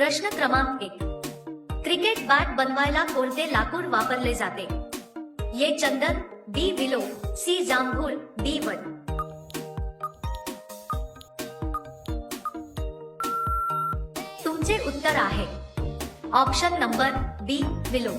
प्रश्न क्रमांक एक. क्रिकेट बॅट बनवायला कोणते लाकूड वापरले जाते? ये चंदन बी विलो सी जांभूळ डी वन. तुमचे उत्तर आहे. Option number B willow.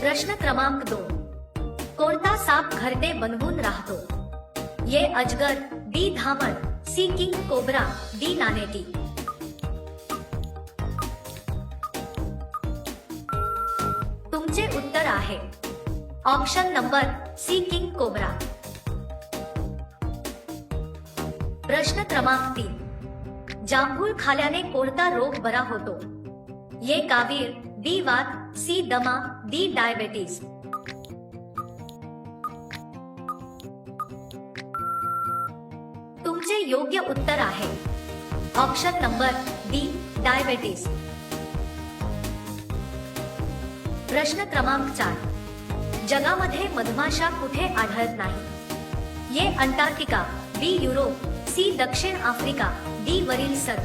प्रश्न क्रमांक दोन. कोणता साप घरटे बनवून राहतो? ये अजगर बी धामण सी किंग कोब्रा डी नानेटी तुमचे उत्तर आहे. Option number C king cobra प्रश्न क्रमांक तीन. जांभूळ खाल्याने कोणता रोग बरा होतो? ये कावीर बी. वात, सी. दमा, डी. डायबेटीज. तुमचे योग्य उत्तर आहे. ऑप्शन नंबर डी डायबेटीस प्रश्न क्रमांक चार. जगामध्ये मधमाशा कुठे आढळत नाही? A Antarctica B Europe C दक्षिण आफ्रिका डी वरील सर.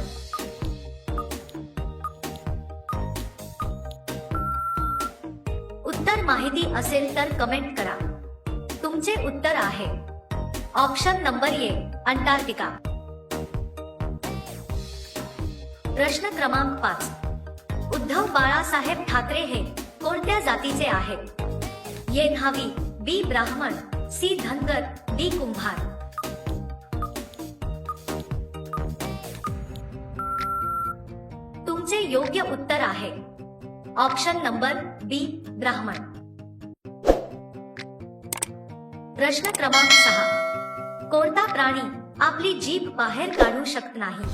उत्तर माहिती असेल तर कमेंट करा. तुमचे उत्तर आहे. Option number A Antarctica. प्रश्न क्रमांक पाच. उद्धव बाळासाहेब ठाकरे हे कोणत्या जातीचे आहेत? ये न्हावी बी ब्राह्मण सी धनगर डी कुंभार. तुमचे योग्य उत्तर आहे. ऑप्शन नंबर बी ब्राह्मण. प्रश्न क्रमांक सहा. कोणता प्राणी आपली जीभ बाहेर काढू शकत नाही.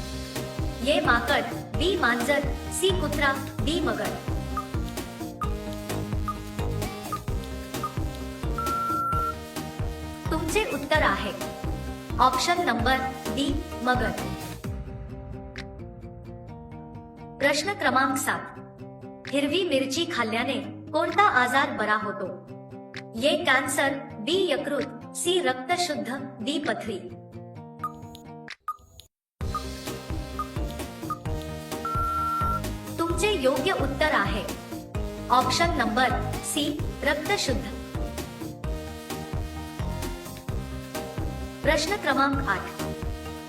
ये माकड बी मांजर सी कुत्रा डी मगर तुमचे उत्तर आहे. ऑप्शन नंबर डी मगर प्रश्न क्रमांक सात. हिरवी मिरची खाल्ल्याने कोणता आजार बरा होतो? ये कॅन्सर बी यकृत सी रक्तशुद्ध डी पथरी तुमचे योग्य उत्तर आहे. ऑप्शन नंबर सी रक्तशुद्ध. प्रश्न क्रमांक आठ.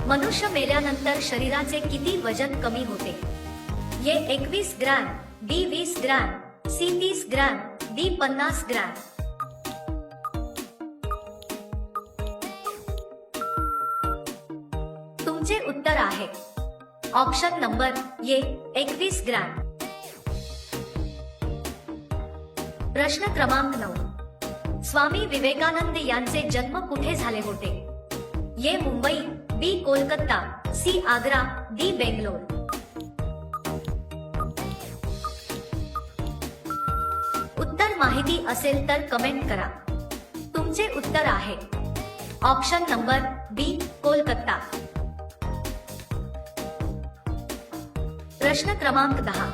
मनुष्य मेल्यानंतर शरीराचे किती वज़न कमी होते? ये एकवीस ग्रॅम, बी वीस ग्रॅम, सी तीस ग्रॅम, डी पन्नास ग्रॅम. तुमचे उत्तर आहे. ऑप्शन नंबर ये एकवीस ग्रॅम. प्रश्न क्रमांक नऊ. स्वामी विवेकानंद यांचे जन्म कुठे झाले होते? A Mumbai B Kolkata C Agra D Bangalore. उत्तर माहिती असेल तर कमेंट करा. तुमचे उत्तर आहे. Option number B Kolkata. प्रश्न क्रमांक दहा.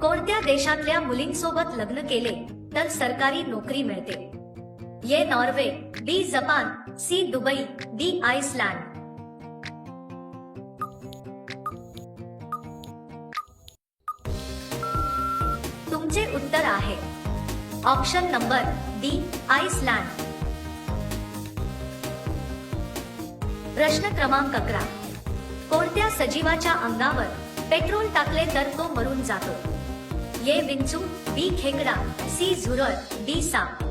कोणत्या देशातल्या मुलींसोबत लग्न केले तर सरकारी नोकरी मिळते? A Norway B Japan C Dubai D Iceland. तुमचे उत्तर आहे. Option number D Iceland. प्रश्न क्रमांक अकरा. कोणत्या सजीवाच्या अंगावर पेट्रोल टाकले तर तो मरून जातो. ये विंचू, बी खेकडा, सी झुरळ, डी साप.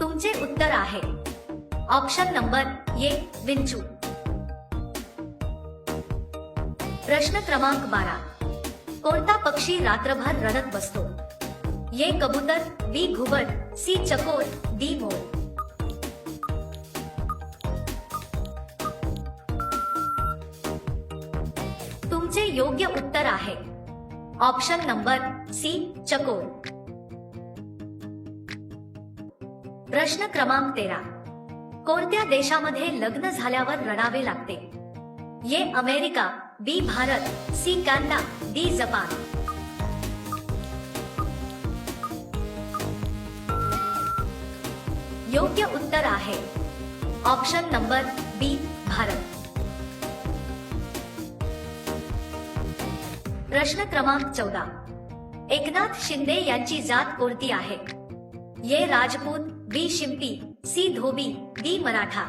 तुमचे उत्तर आहे. ऑप्शन नंबर ये विंचू. प्रश्न क्रमांक बारा. कोणता पक्षी रात्रभर रडत बसतो? ये कबूतर, बी, घुबड, सी, चकोर, डी, मोर. तुमचे योग्य उत्तर आहे. ऑप्शन नंबर सी चकोर. प्रश्न क्रमांक तेरा. कोणत्या देशामध्ये लग्न झाल्यावर रडावे लागते? A America, B Bharat, C Canada, D Japan. योग्य उत्तर आहे. Option number B Bharat. प्रश्न क्रमांक चौदा. एकनाथ शिंदे यांची जात कोणती आहे? A Rajput, B. Shimpi, C. Dhobi, D. Maratha.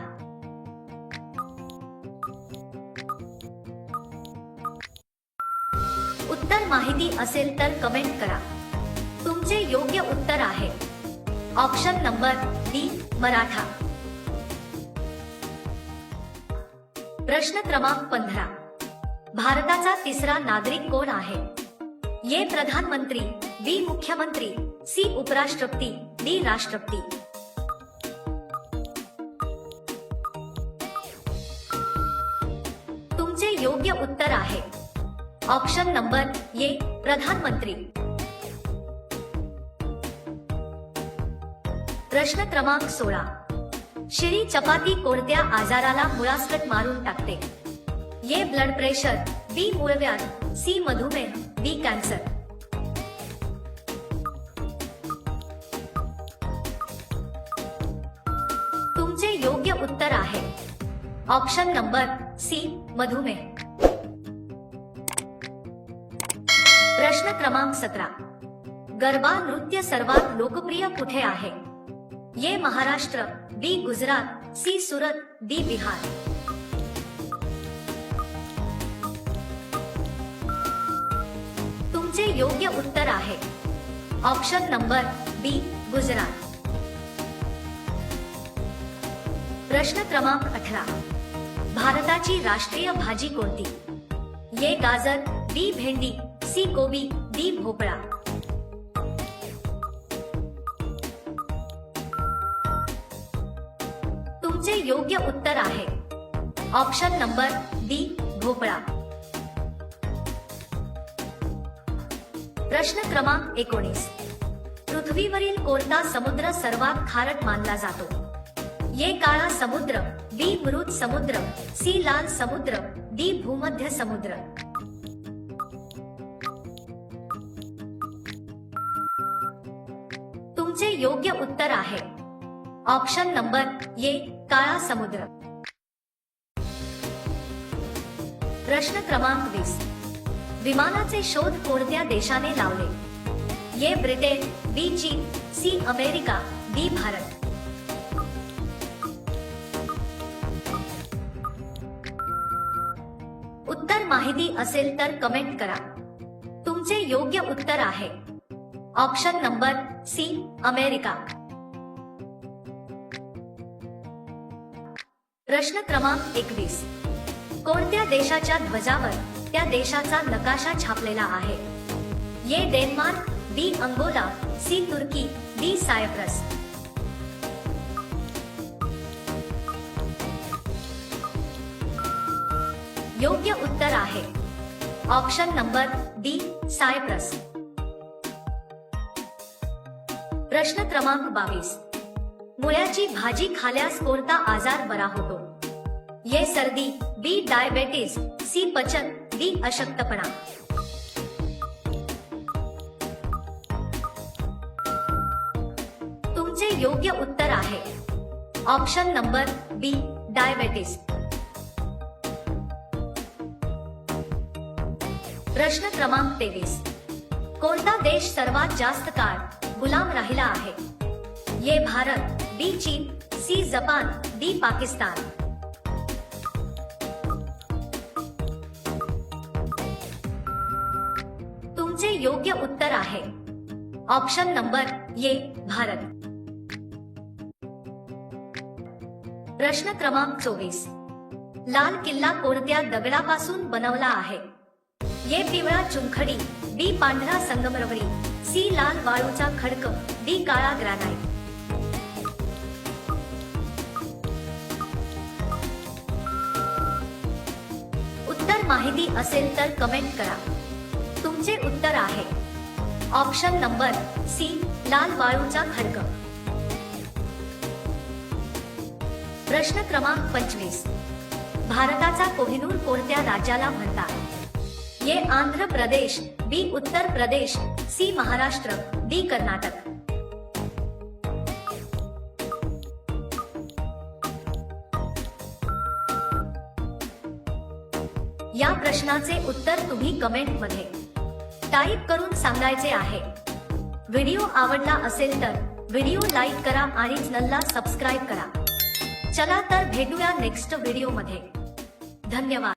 उत्तर माहिती असेल तर कमेंट करा. तुमचे योग्य उत्तर आहे. Option number D Maratha. प्रश्न क्रमांक पंधरा. भारताचा तिसरा नागरिक कोण आहे? ये प्रधानमंत्री बी मुख्यमंत्री सी उपराष्ट्रपती डी राष्ट्रपती. तुमचे योग्य उत्तर आहे. ऑप्शन नंबर ये प्रधानमंत्री. प्रश्न क्रमांक सोळा. शिरी चपाती कोणत्या आजाराला मुळासकट मारून टाकते? ये ब्लड प्रेशर बी मूळव्याध सी मधुमेह डी कॅन्सर तुमचे योग्य उत्तर आहे. ऑप्शन नंबर सी मधुमेह प्रश्न क्रमांक सतरा. गरबा नृत्य सर्वात लोकप्रिय कुठे आहे? A Maharashtra B Gujarat C Surat D Bihar. तुमचे योग्य उत्तर आहे. Option number B Gujarat. प्रश्न क्रमांक अठरा. भारताची राष्ट्रीय भाजी कोणती? ये गाजर, बी भेंडी, सी कोबी, डी भोपळा. तुमचे योग्य उत्तर आहे. ऑप्शन नंबर डी भोपळा. प्रश्न क्रमांक एकोणीस. पृथ्वीवरील कोणता समुद्र सर्वात खारट मानला जातो? ये काळा समुद्र बी मृत समुद्र सी लाल समुद्र डी भूमध्य समुद्र. तुमचे योग्य उत्तर आहे. ऑप्शन नंबर ये काळा समुद्र. प्रश्न क्रमांक वीस. विमानाचे शोध कोणत्या देशाने लावले? ये ब्रिटेन बी चीन सी अमेरिका डी भारत. उत्तर माहिती असेल तर कमेंट करा. तुमचे योग्य उत्तर आहे. Option number C America. प्रश्न क्रमांक एकवीस. कोणत्या देशाच्या ध्वजावर त्या देशाचा नकाशा छापलेला आहे. A Denmark B Angola C Turkey D Cyprus. योग्य उत्तर आहे. Option number D Cyprus. प्रश्न क्रमांक बावीस. मुळ्याची भाजी खाल्यास कोणता आजार बरा होतो? ये सर्दी बी डायबेटीज सी पचन. डी अशक्तपणा. तुमचे योग्य उत्तर आहे. ऑप्शन नंबर बी डायबेटीस प्रश्न क्रमांक तेवीस. कोणता देश सर्वात जास्त काळ गुलाम राहिला आहे? ये भारत बी चीन सी जपान डी पाकिस्तान. योग्य उत्तर आहे. ऑप्शन नंबर ये भारत. प्रश्न क्रमांक चोवीस. लाल किल्ला कोणत्या दगडापासून बनवला आहे? ये पिवळा चुनखडी बी पांढरा संगमरवरी सी लाल वाळूचा खडक डी काळा ग्रॅनाइट. उत्तर माहिती असेल तर कमेंट करा. म्हणजे उत्तर आहे. ऑप्शन नंबर सी लाल वाळूचा खडक. प्रश्न क्रमांक पंचवीस. भारताचा कोहिनूर कोणत्या राज्याला म्हणतात? ये Andhra Pradesh B Uttar Pradesh C Maharashtra D Karnataka. या प्रश्नाचे उत्तर तुम्ही कमेंटमध्ये. टाईप करून सांगायचे आहे. व्हिडिओ आवडला असेल तर व्हिडिओ लाईक करा आणि चॅनलला सबस्क्राईब करा. चला तर भेटूया नेक्स्ट व्हिडिओमध्ये धन्यवाद.